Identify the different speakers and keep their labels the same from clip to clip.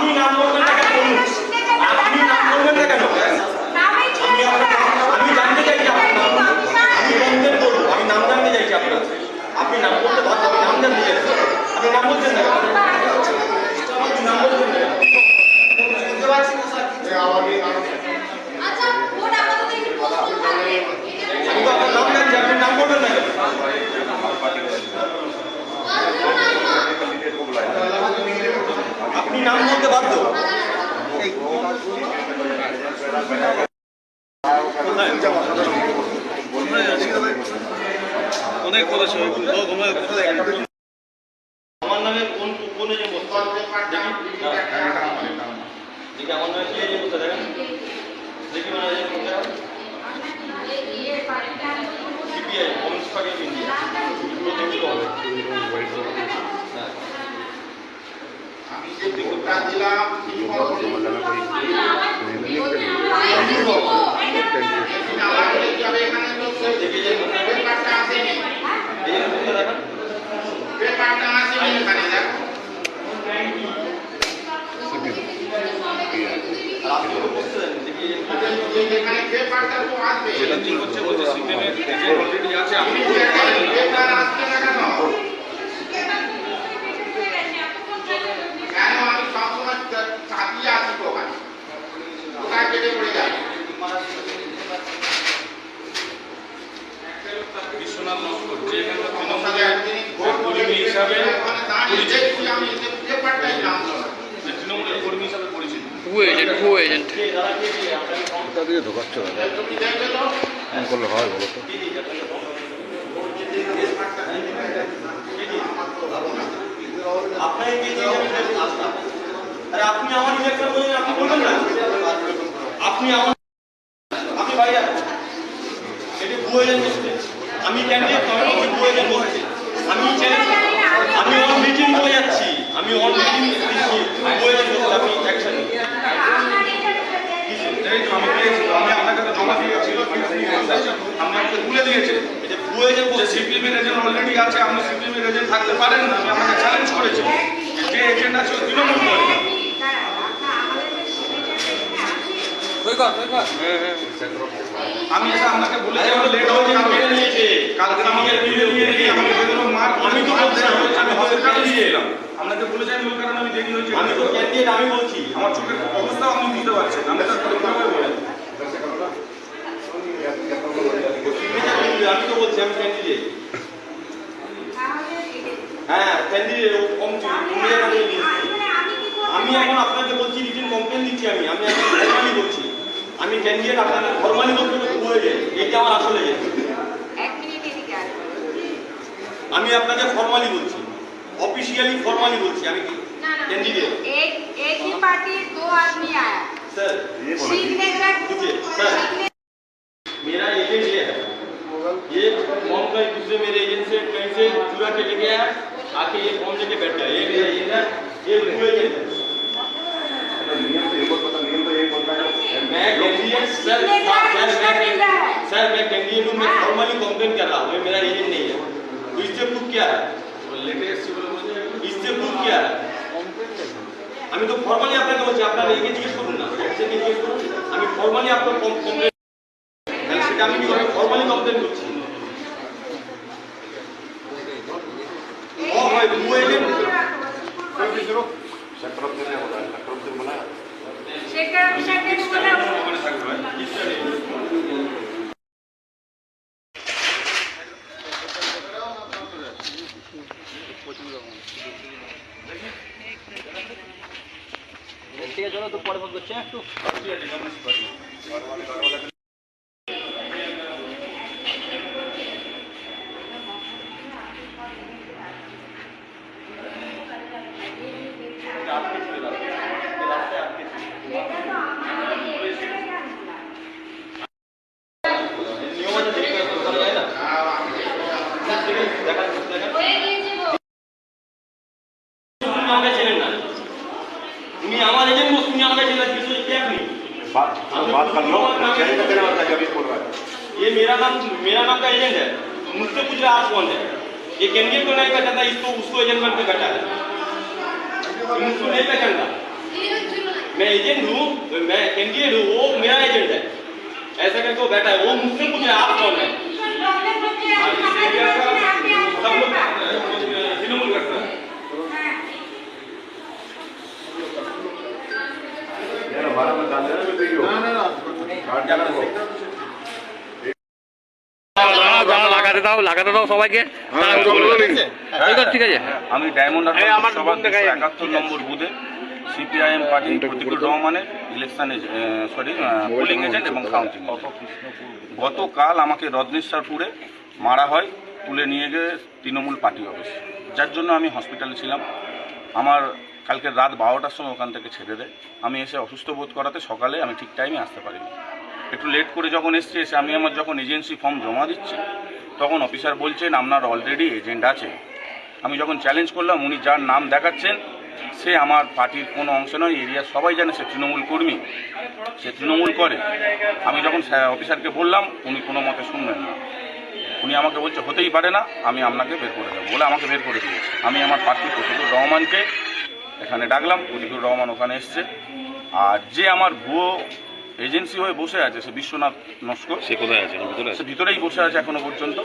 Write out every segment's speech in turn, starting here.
Speaker 1: আপনি নাম বলবেন না কেন বলুন আপনি নাম বলবেন না কেন আপনি আমার আমি জানতে চাইছি আপনার নাম আমি কমপ্লেন করব আমি নাম জানতে চাইছি আপনার আপনি নাম বলতে বাধ্য আমি নাম জানতে চাইছি আপনি নাম বলছেন না কেন আপনি নাম বলছেন না কেন? বুঝতে পারছি না স্যার
Speaker 2: আচ্ছা ভোট আপাতত একটু পোস্টপোন থাকবে
Speaker 1: আমি তো আপনার নাম জানছি আপনি নাম বলবেন না কেন আপনি নাম বলতে বাধ্য
Speaker 3: অনেক করেছে ঘুমায় কোথায়
Speaker 1: আমার নামে কোন কোন এজেন্ট বসছে দেখি দেখি আমার নামে কি এজেন্ট বসছে দেখেন দেখি মানে এজেন্ট বসছে CPI communist party of India প্রতিষ্ঠিত হবে হ্যাঁ দেখি এজেন্ট বসছে এজেন্ট বসছে দেখেন আর আপনি তো বসছেন দেখি এজেন্ট বসছে
Speaker 3: যেটা ঠিক হচ্ছে বলছে সিপিএম এর এজেন্ট অলরেডি আছে আপনি
Speaker 4: কেন আমি সবসময় চাপিয়ে আছি তো ওখানে কোথায় কেটে পড়ে যায়
Speaker 3: বিশ্বনাথ নস্কর যে এখানে হিসাবে
Speaker 4: আমি
Speaker 1: ফোন আপনাকে কে দিয়ে আমি আসলাম আরে আপনি আমার ইলেকশন বলেন আপনি বলবেন না আপনি আমার আমি ক্যান্ডিডেট আমি আমি আমি অন মিটিং করে যাচ্ছি আমি অন মিটিং দিচ্ছি এজেন্ট বসছে আপনি অ্যাকশন
Speaker 3: আমাকে তুলে দিয়েছে। যে
Speaker 1: বসছে
Speaker 3: সিপিএম এর এজেন্ট অলরেডি আছে আপনি সিপিএম এজেন্ট থাকতে পারেন না আমি আপনাকে চ্যালেঞ্জ করেছি। যে এজেন্ট আছে ও তৃণমূল করে। আমি আপনাকে বলেছি আমার লেট হয়েছে
Speaker 1: মেনে
Speaker 3: কালকে
Speaker 1: নিয়েছে?
Speaker 3: কালকে আমাকে দিয়ে দিয়ে আমাকে বেদনা মার
Speaker 1: আমি তো
Speaker 3: আমি
Speaker 1: আমি
Speaker 3: হসপিটালে নিয়ে এলাম আপনাকে বলেছি আমি ওই কারণে আমি দেরি হয়েছে।
Speaker 1: আমি তো ক্যান্ডিডেট আমি বলছি।
Speaker 3: আমার চোখের অবস্থাও আপনি বুঝতে পারছেন আমি তো কীভাবে বলেন
Speaker 1: আমি তো বলছি আমি ক্যান্ডিডেট হ্যাঁ ক্যান্ডিডেট কম আমি এখন আপনাকে বলছি রিটেন কমপ্লেন দিচ্ছি আমি আমি এখন ফর্মালি বলছি আমি ক্যান্ডিডেট আপনাকে ফর্মালি বলতে হয়ে যায় এইটা আমার আসলে যায় আমি আপনাকে ফর্মালি বলছি অফিসিয়ালি ফর্মালি বলছি আমি ক্যান্ডিডেট
Speaker 2: एक एक ही पार्टी दो आदमी आया
Speaker 1: सर
Speaker 2: सीखने का
Speaker 1: रुकिए, सर। मेरा एजेंट ये है ये फॉर्म का दूसरे मेरे एजेंट से कहीं से चुरा के लेके आया आके ये फॉर्म लेके बैठ गया ये मेरा एजेंट है ये वो एजेंट सर सर सर मैं सर मैं कैंडिडेट हूँ मैं फॉर्मली कंप्लेन कर रहा हूँ ये मेरा एजेंट नहीं है तो इससे प्रूफ क्या है
Speaker 3: লেটে এসছি বলে বলছে
Speaker 1: इससे प्रूफ क्या है আমি তো ফর্মালি আপনাকে বলছি আপনার একে জিজ্ঞেস করুন না অফিসারকে জিজ্ঞেস করুন আমি ফর্মালি আপনার কমপ্লেন তাহলে সেটা আমি কি করে ফর্মালি কমপ্লেন করছি ও হয় ভুয়ো এজেন্ট
Speaker 5: सेक्टर ऑफ नहीं होता है सेक्टर ऑफ बोला
Speaker 1: দেখা। দেখা উনি আমাকে চেনেন না। উনি আমার এজেন্ট বস উনি আমাকে চেনেন না কিছু কে আপনি
Speaker 5: बात बात कर लो चेंज कर देना होता है जब बोल रहा है
Speaker 1: ये मेरा नाम मेरा नाम का एजेंट है मुझसे पूछ रहे आप कौन है ये कैंडिडेट को नहीं पहचानता इसको उसको एजेंट बन के बैठा है ये मुझको नहीं पहचानता
Speaker 2: इलेवन जीरो नाइन
Speaker 1: मैं एजेंट हूँ मैं कैंडिडेट हूँ वो मेरा एजेंट है ऐसा करके वो बैठा है वो मुझसे पूछ रहा है आप कौन है
Speaker 6: লাগাতে দাও লাগাতে দাও সবাইকে। ঠিক আছে।
Speaker 3: আমি ডায়মন্ড সভা একাত্তর নম্বর বুথে সিপিআইএম পার্টি প্রতিকুল রহমানের ইলেকশন সরি পোলিং এজেন্ট এবং কাউন্টিং গতকাল আমাকে রত্নেশ্বরপুরে মারা হয় তুলে নিয়ে গিয়ে তৃণমূল পার্টি অফিস যার জন্য আমি হসপিটালে ছিলাম। আমার কালকে রাত বারোটার সময় ওখান থেকে ছেড়ে দেয়। আমি এসে অসুস্থ বোধ করাতে সকালে আমি ঠিক টাইমে আসতে পারিনি। একটু লেট করে যখন এসছি এসে আমি আমার যখন এজেন্সি ফর্ম জমা দিচ্ছি তখন অফিসার বলছেন, আপনার অলরেডি এজেন্ট আছে। আমি যখন চ্যালেঞ্জ করলাম, উনি যার নাম দেখাচ্ছেন, সে আমার পার্টির কোনো অংশ নয়, এরিয়ার সবাই জানে সে তৃণমূল কর্মী। সে তৃণমূল করে। আমি যখন অফিসারকে বললাম, উনি কোনো মতে শুনবেন না। উনি আমাকে বলছে, হতেই পারে না, আমি আপনাকে বের করে দেবো। বলে আমাকে বের করে দিয়েছে। আমি আমার প্রার্থী প্রতিকুর রহমানকে এখানে ডাকলাম প্রতিকুর রহমান ওখানে এসছে। আর যে আমার ভুয়ো এজেন্সি হয়ে বসে আছে সে বিশ্বনাথ নস্কর।
Speaker 5: সে কোথায় আছে? ভিতরে
Speaker 3: সে ভিতরেই বসে আছে এখনও পর্যন্ত।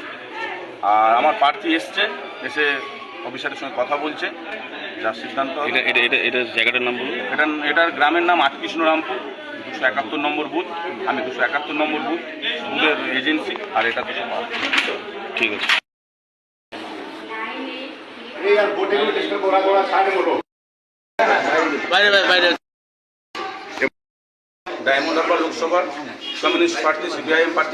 Speaker 3: আর আমার প্রার্থী এসছে এসে অফিসারের সঙ্গে কথা বলছে যার সিদ্ধান্ত
Speaker 5: এটা এটা এটা জায়গাটার নাম
Speaker 3: এটা এটার গ্রামের নাম আটকৃষ্ণ রামপুর দুশো একাত্তর নম্বর বুথ। আমি দুশো একাত্তর নম্বর বুথ বুথের এজেন্সি আর এটা দুশো
Speaker 5: ঠিক আছে। বাইরে
Speaker 3: বাইরে বাইরে। লোকসভার কমিউনিস্ট পার্টি সিপিআইএম পার্টি